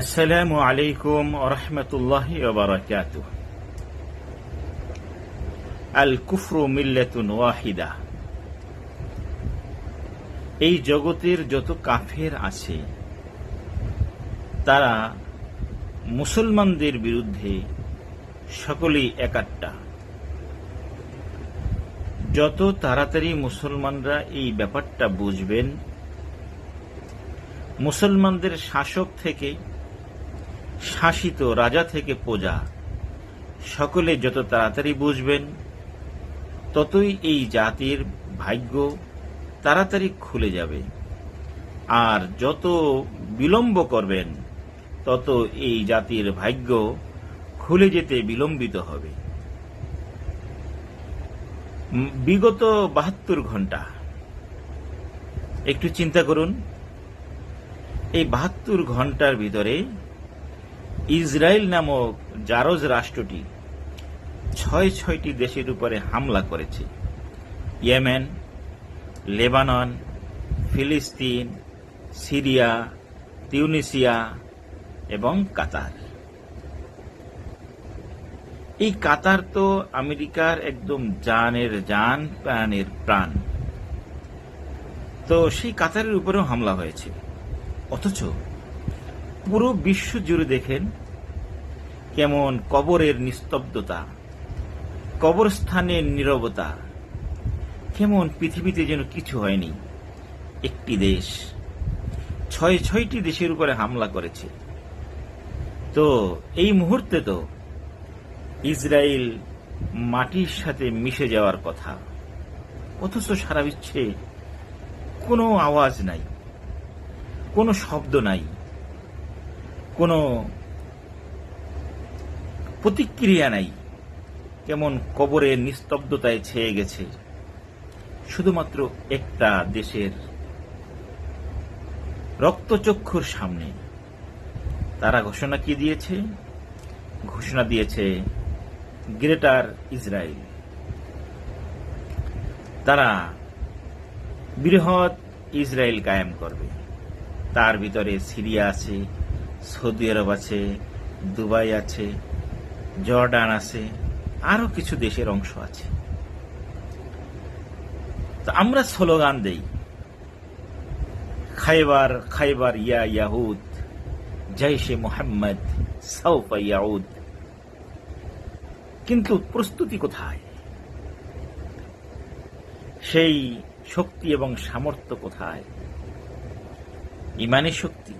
আসসালামু আলাইকুম রহমতুল্লাহ ওবরাকাত আল কুফরু মিল্লাতুন ওয়াহিদা এই জগতের যত কাফের আছে, তারা মুসলমানদের বিরুদ্ধে সকলেই একাত্তা। যত তাড়াতাড়ি মুসলমানরা এই ব্যাপারটা বুঝবেন, মুসলমানদের শাসক থেকে শাসিত রাজা থেকে প্রজা। সকলে যত তাড়াতাড়ি বুঝবেন, ততই এই জাতির ভাগ্য তাড়াতাড়ি খুলে যাবে। আর যত বিলম্ব করবেন, তত এই জাতির ভাগ্য খুলে যেতে বিলম্বিত হবে। বিগত বাহাত্তর ঘণ্টা একটু চিন্তা করুন, এই বাহাত্তর ঘণ্টার ভিতরে ইসরায়েল নামক জারজ রাষ্ট্রটি ছয় ছয়টি দেশের উপরে হামলা করেছে। ইয়েমেন, লেবানন, ফিলিস্তিন, সিরিয়া, তিউনিসিয়া এবং কাতার। এই কাতার তো আমেরিকার একদম জানের জান, প্রাণের প্রাণ। তো সেই কাতারের উপরেও হামলা হয়েছে। অথচ পুরো বিশ্ব জুড়ে দেখেন কেমন কবরের নিস্তব্ধতা, কবরস্থানের নীরবতা, কেমন পৃথিবীতে যেন কিছু হয়নি। একটি দেশ ছয় ছয়টি দেশের উপরে হামলা করেছে। তো এই মুহূর্তে তো ইসরায়েল মাটির সাথে মিশে যাওয়ার কথা, অথচ সারা বিশ্বে কোনো আওয়াজ নাই, কোনো শব্দ নাই। কোনো প্রতিক্রিয়া নাই। কেমন কবরের নিস্তব্ধতায় ছেয়ে গেছে। শুধুমাত্র একটা দেশের রক্তচক্ষুর সামনে। তারা ঘোষণা কি দিয়েছে? ঘোষণা দিয়েছে গ্রেটার ইসরায়েল। তারা বৃহৎ ইসরায়েল কায়েম করবে। তার ভিতরে সিরিয়া আছে সৌদি আরব আছে, দুবাই আছে, জর্ডান আছে, আরও কিছু দেশের অংশ আছে। তো আমরা স্লোগান দেই, খাইবার খাইবার ইয়া ইয়াহুদ জৈশে মোহাম্মদ সৌফা ইয়াউদ। কিন্তু প্রস্তুতি কোথায়? সেই শক্তি এবং সামর্থ্য কোথায়? ইমানের শক্তি।